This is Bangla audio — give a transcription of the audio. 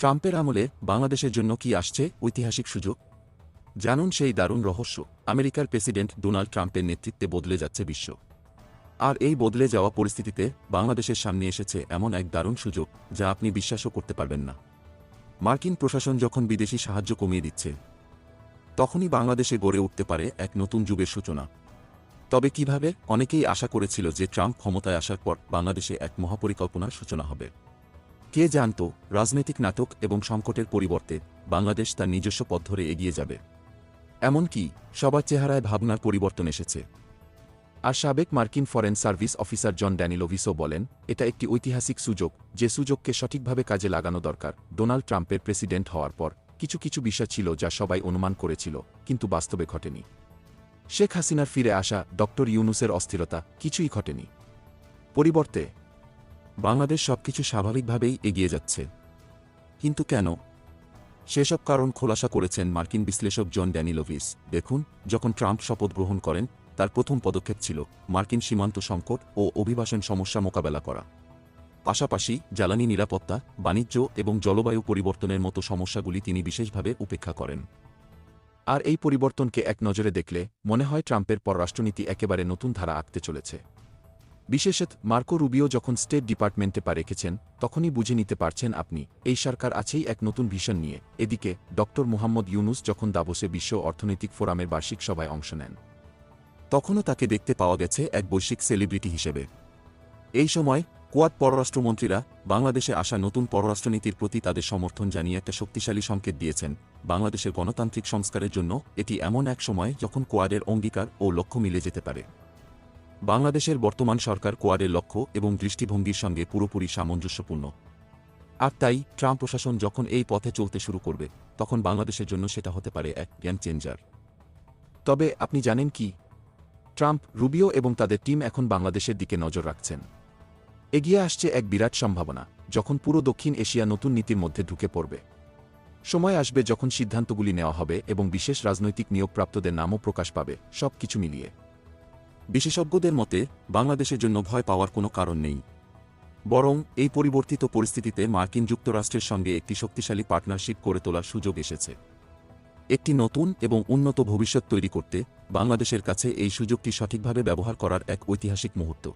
ট্রাম্পের আমলে বাংলাদেশের জন্য কি আসছে ঐতিহাসিক সুযোগ? জানুন সেই দারুণ রহস্য, আমেরিকার প্রেসিডেন্ট ডোনাল্ড ট্রাম্পের নেতৃত্বে বদলে যাচ্ছে বিশ্ব। আর এই বদলে যাওয়া পরিস্থিতিতে বাংলাদেশের সামনে এসেছে এমন এক দারুণ সুযোগ যা আপনি বিশ্বাসও করতে পারবেন না। মার্কিন প্রশাসন যখন বিদেশি সাহায্য কমিয়ে দিচ্ছে, তখনই বাংলাদেশে গড়ে উঠতে পারে এক নতুন যুগের সূচনা। তবে কীভাবে? অনেকেই আশা করেছিল যে ট্রাম্প ক্ষমতায় আসার পর বাংলাদেশে এক মহাপরিকল্পনার সূচনা হবে। কে জানত রাজনৈতিক নাটক এবং সংকটের পরিবর্তে বাংলাদেশ তার নিজস্ব পথ ধরে এগিয়ে যাবে? এমনকি সবার চেহারায় ভাবনার পরিবর্তন এসেছে। আর সাবেক মার্কিন ফরেন সার্ভিস অফিসার জন ড্যানিলোভিসও বলেন, এটা একটি ঐতিহাসিক সুযোগ যে সুযোগকে সঠিকভাবে কাজে লাগানো দরকার। ডোনাল্ড ট্রাম্পের প্রেসিডেন্ট হওয়ার পর কিছু কিছু বিষয় ছিল যা সবাই অনুমান করেছিল, কিন্তু বাস্তবে ঘটেনি। শেখ হাসিনার ফিরে আসা ডক্টর ইউনুসের অস্থিরতা কিছুই ঘটেনি। পরিবর্তে বাংলাদেশ সবকিছু স্বাভাবিকভাবেই এগিয়ে যাচ্ছে। কিন্তু কেন? সেসব কারণ খোলাসা করেছেন মার্কিন বিশ্লেষক জন ড্যানিলোভিস। দেখুন, যখন ট্রাম্প শপথ গ্রহণ করেন, তার প্রথম পদক্ষেপ ছিল মার্কিন সীমান্ত সংকট ও অভিবাসন সমস্যা মোকাবেলা করা। পাশাপাশি জ্বালানি নিরাপত্তা, বাণিজ্য এবং জলবায়ু পরিবর্তনের মতো সমস্যাগুলি তিনি বিশেষভাবে উপেক্ষা করেন। আর এই পরিবর্তনকে এক নজরে দেখলে মনে হয় ট্রাম্পের পররাষ্ট্রনীতি একেবারে নতুন ধারা আঁকতে চলেছে। বিশেষত মার্কো রুবিও যখন স্টেট ডিপার্টমেন্টে পা রেখেছেন, তখনই বুঝে নিতে পারছেন আপনি, এই সরকার আছেই এক নতুন ভিশন নিয়ে। এদিকে, ডক্টর মুহাম্মদ ইউনুস যখন দাবোসে বিশ্ব অর্থনৈতিক ফোরামের বার্ষিক সভায় অংশ নেন, তখনও তাকে দেখতে পাওয়া গেছে এক বৈশ্বিক সেলিব্রিটি হিসেবে। এই সময়, কোয়াদ পররাষ্ট্রমন্ত্রীরা বাংলাদেশে আসা নতুন পররাষ্ট্রনীতির প্রতি তাদের সমর্থন জানিয়ে একটা শক্তিশালী সংকেত দিয়েছেন। বাংলাদেশের গণতান্ত্রিক সংস্কারের জন্য এটি এমন এক সময় যখন কোয়াডের অঙ্গীকার ও লক্ষ্য মিলে যেতে পারে। বাংলাদেশের বর্তমান সরকার কোয়াডের লক্ষ্য এবং দৃষ্টিভঙ্গির সঙ্গে পুরোপুরি সামঞ্জস্যপূর্ণ। আর তাই, ট্রাম্প প্রশাসন যখন এই পথে চলতে শুরু করবে, তখন বাংলাদেশের জন্য সেটা হতে পারে এক গেম চেঞ্জার তবে আপনি জানেন কি? ট্রাম্প, রুবিও এবং তাদের টিম এখন বাংলাদেশের দিকে নজর রাখছেন। এগিয়ে আসছে এক বিরাট সম্ভাবনা, যখন পুরো দক্ষিণ এশিয়া নতুন নীতির মধ্যে ঢুকে পড়বে। সময় আসবে যখন সিদ্ধান্তগুলি নেওয়া হবে এবং বিশেষ রাজনৈতিক নিয়োগপ্রাপ্তদের নামও প্রকাশ পাবে সব কিছু মিলিয়ে। বিশেষজ্ঞদের মতে, বাংলাদেশের জন্য ভয় পাওয়ার কোনো কারণ নেই। বরং, এই পরিবর্তিত পরিস্থিতিতে মার্কিন যুক্তরাষ্ট্রের সঙ্গে একটি শক্তিশালী পার্টনারশিপ করে তোলার সুযোগ এসেছে। একটি নতুন এবং উন্নত ভবিষ্যৎ তৈরি করতে বাংলাদেশের কাছে এই সুযোগটি সঠিকভাবে ব্যবহার করার এক ঐতিহাসিক মুহূর্ত।